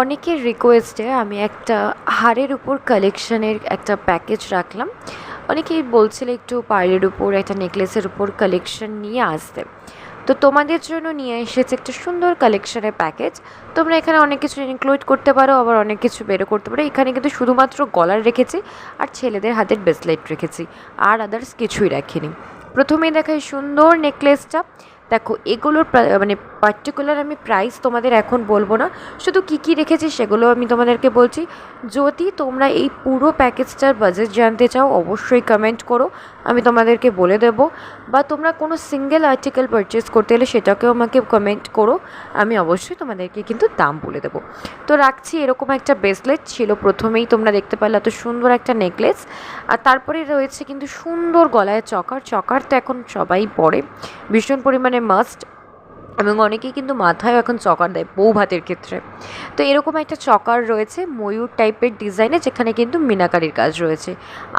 অনেকের রিকোয়েস্টে আমি একটা হারের উপর কালেকশানের একটা প্যাকেজ রাখলাম। অনেকেই বলছিল একটু পাড়ের উপর, একটা নেকলেসের উপর কালেকশন নিয়ে আসতে। তো তোমাদের জন্য নিয়ে এসেছে একটা সুন্দর কালেকশনের প্যাকেজ তোমরা এখানে অনেক কিছু ইনক্লুড করতে পারো, আবার অনেক কিছু বেরো করতে পারো। এখানে কিন্তু শুধুমাত্র গলার রেখেছি আর ছেলেদের হাতের ব্রেসলেট রেখেছি, আর আদার্স কিছুই রাখিনি। প্রথমেই দেখাই সুন্দর নেকলেসটা দেখো, এগুলোর মানে পার্টিকুলার আমি প্রাইস তোমাদের এখন বলব না। শুধু কী কী রেখেছি সেগুলো আমি তোমাদেরকে বলছি। যদি তোমরা এই পুরো প্যাকেজটার বাজেট জানতে চাও, অবশ্যই কমেন্ট করো, আমি তোমাদেরকে বলে দেবো। বা তোমরা কোনো সিঙ্গেল আর্টিকেল পারচেস করতে হলে সেটাকেও আমাকে কমেন্ট করো, আমি অবশ্যই তোমাদেরকে কিন্তু দাম বলে দেবো। তো রাখছি এরকম একটা ব্রেসলেট ছিল প্রথমেই তোমরা দেখতে পারলে এত সুন্দর একটা নেকলেস আর তারপরে রয়েছে কিন্তু সুন্দর গলায় চকার চকার তো এখন সবাই পরে। ভীষণ পরিমাণে মাস্ট এবং অনেকেই কিন্তু মাথায় এখন চকার দেয় বউ ভাতের ক্ষেত্রে। তো এরকম একটা চকার রয়েছে, ময়ূর টাইপের ডিজাইনে যেখানে কিন্তু মিনাকারির কাজ রয়েছে।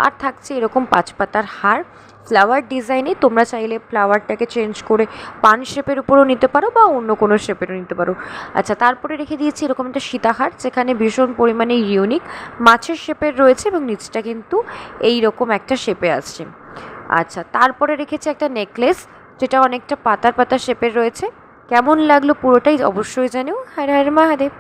আর থাকছে এরকম পাঁচ পাতার হার। ফ্লাওয়ার ডিজাইনে তোমরা চাইলে ফ্লাওয়ারটাকে চেঞ্জ করে পান শেপের উপরও নিতে পারো বা অন্য কোনো শেপেরও নিতে পারো। আচ্ছা তারপরে রেখে দিয়েছি এরকম একটা সীতাহার, যেখানে ভীষণ পরিমাণে ইউনিক মাছের শেপের রয়েছে এবং নিচটা কিন্তু এই রকম একটা শেপে আসছে। আচ্ছা তারপরে রেখেছি একটা নেকলেস যেটা অনেকটা পাতার পাতার শেপের রয়েছে। কেমন লাগল পুরোটাই অবশ্যই জানিও। হ্যাঁ হ্যাঁ মহাদেব।